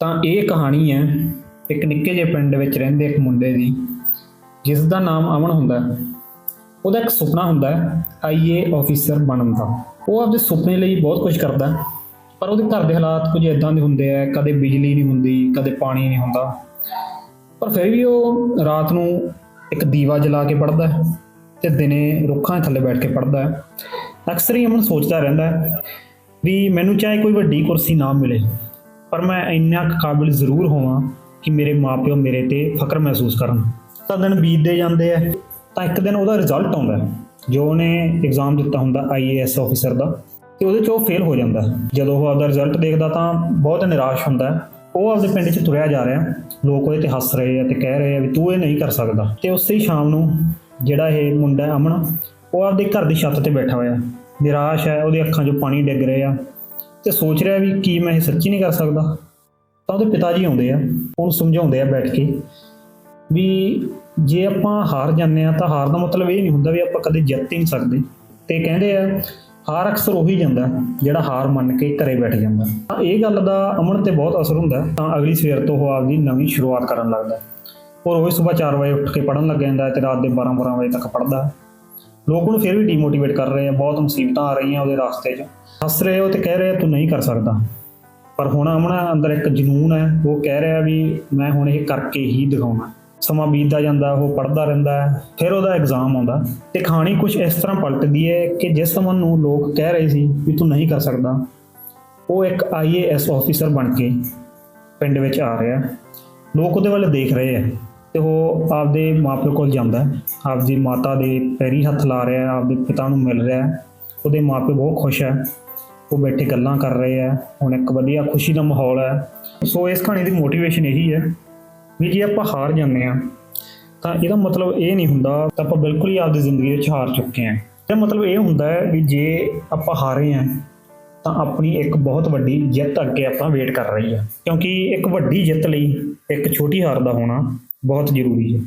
ਤਾਂ ਇਹ ਕਹਾਣੀ ਹੈ, ਇੱਕ ਨਿੱਕੇ ਜਿਹੇ ਪਿੰਡ ਵਿੱਚ ਰਹਿੰਦੇ ਇੱਕ ਮੁੰਡੇ ਦੀ ਜਿਸ ਦਾ ਨਾਮ ਅਮਨ ਹੁੰਦਾ ਹੈ। ਉਹਦਾ ਇੱਕ ਸੁਪਨਾ ਹੁੰਦਾ ਹੈ ਆਈਏ ਆਫੀਸਰ ਬਣਨ ਦਾ। ਉਹ ਆਪਦੇ ਸੁਪਨੇ ਲਈ ਬਹੁਤ ਕੁਝ ਕਰਦਾ ਪਰ ਉਹਦੇ ਘਰ ਦੇ ਹਾਲਾਤ ਕੁਝ ਇਦਾਂ ਦੇ ਹੁੰਦੇ ਆ ਕਦੇ ਬਿਜਲੀ ਨਹੀਂ ਹੁੰਦੀ, ਕਦੇ ਪਾਣੀ ਨਹੀਂ ਹੁੰਦਾ। ਪਰ ਫਿਰ ਵੀ ਉਹ ਰਾਤ ਨੂੰ ਇੱਕ ਦੀਵਾ ਜਲਾ ਕੇ ਪੜ੍ਹਦਾ ਹੈ ਤੇ ਦਿਨੇ ਰੁੱਖਾਂ ਥੱਲੇ ਬੈਠ ਕੇ ਪੜ੍ਹਦਾ ਹੈ। ਅਕਸਰ ਹੀ ਅਮਨ ਸੋਚਦਾ ਰਹਿੰਦਾ ਹੈ ਵੀ ਮੈਨੂੰ ਚਾਹੇ ਕੋਈ ਵੱਡੀ ਕੁਰਸੀ ਨਾ ਮਿਲੇ। ਪਰ ਮੈਂ ਇੰਨਾ ਕੁ ਕਾਬਿਲ ਜ਼ਰੂਰ ਹੋਵਾਂ ਕਿ ਮੇਰੇ ਮਾਪਿਓ ਮੇਰੇ ਤੇ ਫਕਰ ਮਹਿਸੂਸ ਕਰਨ। ਤਾਂ ਦਿਨ ਬੀਤਦੇ ਜਾਂਦੇ ਆ, ਤਾਂ ਇੱਕ ਦਿਨ ਉਹਦਾ ਰਿਜ਼ਲਟ ਆਉਂਦਾ ਜੋ ਉਹਨੇ ਐਗਜ਼ਾਮ ਦਿੱਤਾ ਹੁੰਦਾ ਆਈਏਐਸ ਆਫੀਸਰ ਦਾ, ਤੇ ਉਹਦੇ 'ਚ ਉਹ ਫੇਲ ਹੋ ਜਾਂਦਾ ਜਦੋਂ ਉਹ ਆਪਦਾ ਰਿਜ਼ਲਟ ਦੇਖਦਾ ਤਾਂ ਬਹੁਤ ਨਿਰਾਸ਼ ਹੁੰਦਾ ਉਹ ਆਪਦੇ ਪਿੰਡ 'ਚ ਤੁਰਿਆ ਜਾ ਰਿਹਾ ਲੋਕ ਉਹਦੇ ਤੇ ਹੱਸ ਰਹੇ ਆ ਤੇ ਕਹਿ ਰਹੇ ਆ ਵੀ ਤੂੰ ਇਹ ਨਹੀਂ ਕਰ ਸਕਦਾ। ਤੇ ਉਸੇ ਹੀ ਸ਼ਾਮ ਨੂੰ ਜਿਹੜਾ ਇਹ ਮੁੰਡਾ ਅਮਨ, ਉਹ ਆਪਦੇ ਘਰ ਦੀ ਛੱਤ ਤੇ ਬੈਠਾ ਹੋਇਆ। ਨਿਰਾਸ਼ ਹੈ, ਉਹਦੀ ਅੱਖਾਂ 'ਚੋਂ ਪਾਣੀ ਡਿੱਗ ਰਿਹਾ। ਤੇ ਸੋਚ ਰਿਹਾ ਵੀ ਕੀ ਮੈਂ ਇਹ ਸੱਚੀ ਨਹੀਂ ਕਰ ਸਕਦਾ। ਤਾਂ ਉਹਦੇ ਪਿਤਾ ਜੀ ਆਉਂਦੇ ਆ, ਉਹਨੂੰ ਸਮਝਾਉਂਦੇ ਆ ਬੈਠ ਕੇ ਵੀ ਜੇ ਆਪਾਂ ਹਾਰ ਜਾਂਦੇ ਆ ਤਾਂ ਹਾਰ ਦਾ ਮਤਲਬ ਇਹ ਨਹੀਂ ਹੁੰਦਾ ਵੀ ਆਪਾਂ ਕਦੇ ਜਿੱਤ ਹੀ ਨਹੀਂ ਸਕਦੇ। ਤੇ ਕਹਿੰਦੇ ਆ, ਹਾਰ ਅਕਸਰ ਉਹੀ ਜਾਂਦਾ, ਜਿਹੜਾ ਹਾਰ ਮੰਨ ਕੇ ਘਰੇ ਬੈਠ ਜਾਂਦਾ। ਤਾਂ ਇਹ ਗੱਲ ਦਾ ਅਮਨ ਤੇ ਬਹੁਤ ਅਸਰ ਹੁੰਦਾ, ਤਾਂ ਅਗਲੀ ਸਵੇਰ ਤੋਂ ਉਹ ਆਪਦੀ ਨਵੀਂ ਸ਼ੁਰੂਆਤ ਕਰਨ ਲੱਗਦਾ। ਉਹ ਰੋਜ਼ ਸਵੇਰ 4 ਵਜੇ ਉੱਠ ਕੇ ਪੜ੍ਹਨ ਲੱਗ ਜਾਂਦਾ ਹੈ ਤੇ ਰਾਤ ਦੇ 12-12 ਵਜੇ ਤੱਕ ਪੜ੍ਹਦਾ। ਲੋਕ ਉਹਨੂੰ ਫਿਰ ਵੀ ਡੀਮੋਟੀਵੇਟ ਕਰ ਰਹੇ ਆ, ਬਹੁਤ ਮੁਸੀਬਤਾਂ ਆ ਰਹੀਆਂ ਉਹਦੇ ਰਸਤੇ 'ਚ। ਹੱਸ ਰਹੇ ਹੋ ਤੇ ਕਹਿ ਰਹੇ, ਤੂੰ ਨਹੀਂ ਕਰ ਸਕਦਾ। ਪਰ ਹੁਣ ਅਮਨ ਅੰਦਰ ਇੱਕ ਜਨੂਨ ਹੈ, ਉਹ ਕਹਿ ਰਿਹਾ ਵੀ ਮੈਂ ਹੁਣ ਇਹ ਕਰਕੇ ਹੀ ਦਿਖਾਉਣਾ। ਸਮਾਂ ਬੀਤਦਾ ਜਾਂਦਾ, ਉਹ ਪੜ੍ਹਦਾ ਰਹਿੰਦਾ ਹੈ, ਫਿਰ ਉਹਦਾ ਐਗਜ਼ਾਮ ਆਉਂਦਾ। ਤੇ ਕਹਾਣੀ ਕੁਝ ਇਸ ਤਰ੍ਹਾਂ ਪਲਟਦੀ ਹੈ ਕਿ ਜਿਸ ਅਮਨ ਨੂੰ ਲੋਕ ਕਹਿ ਰਹੇ ਸੀ ਵੀ ਤੂੰ ਨਹੀਂ ਕਰ ਸਕਦਾ, ਉਹ ਇੱਕ ਆਈਏਐਸ ਆਫੀਸਰ ਬਣ ਕੇ ਪਿੰਡ ਵਿੱਚ ਆ ਰਿਹਾ। ਲੋਕ ਉਹਦੇ ਵੱਲ ਦੇਖ ਰਹੇ ਆ। ਤੇ ਉਹ ਆਪਦੇ ਮਾਪਿਓ ਕੋਲ ਜਾਂਦਾ ਹੈ, ਆਪਦੀ ਮਾਤਾ ਦੇ ਪੈਰੀ ਹੱਥ ਲਾ ਰਿਹਾ ਹੈ, ਆਪਦੇ ਪਿਤਾ ਨੂੰ ਮਿਲ ਰਿਹਾ ਹੈ। ਉਹਦੇ ਮਾਪੇ ਬਹੁਤ ਖੁਸ਼ ਹੈ। ਉਹ ਬੈਠੇ ਗੱਲਾਂ ਕਰ ਰਹੇ ਆ ਹੁਣ ਇੱਕ ਵਧੀਆ ਖੁਸ਼ੀ ਦਾ ਮਾਹੌਲ ਹੈ। ਸੋ ਇਸ ਕਹਾਣੀ ਦੀ ਮੋਟੀਵੇਸ਼ਨ ਇਹੀ ਹੈ ਵੀ ਜੇ ਆਪਾਂ ਹਾਰ ਜਾਂਦੇ ਆ ਤਾਂ ਇਹਦਾ ਮਤਲਬ ਇਹ ਨਹੀਂ ਹੁੰਦਾ ਤਾਂ ਆਪਾਂ ਬਿਲਕੁਲ ਹੀ ਆਪਦੀ ਜ਼ਿੰਦਗੀ ਵਿੱਚ ਹਾਰ ਚੁੱਕੇ ਆ ਇਹਦਾ ਮਤਲਬ ਇਹ ਹੁੰਦਾ ਹੈ ਵੀ ਜੇ ਆਪਾਂ ਹਾਰੇ ਆ ਤਾਂ ਆਪਣੀ ਇੱਕ ਬਹੁਤ ਵੱਡੀ ਜਿੱਤ ਅੱਗੇ ਆਪਾਂ ਵੇਟ ਕਰ ਰਹੀ ਹੈ ਕਿਉਂਕਿ ਇੱਕ ਵੱਡੀ ਜਿੱਤ ਲਈ ਇੱਕ ਛੋਟੀ ਹਾਰ ਦਾ ਹੋਣਾ ਬਹੁਤ ਜ਼ਰੂਰੀ ਹੈ।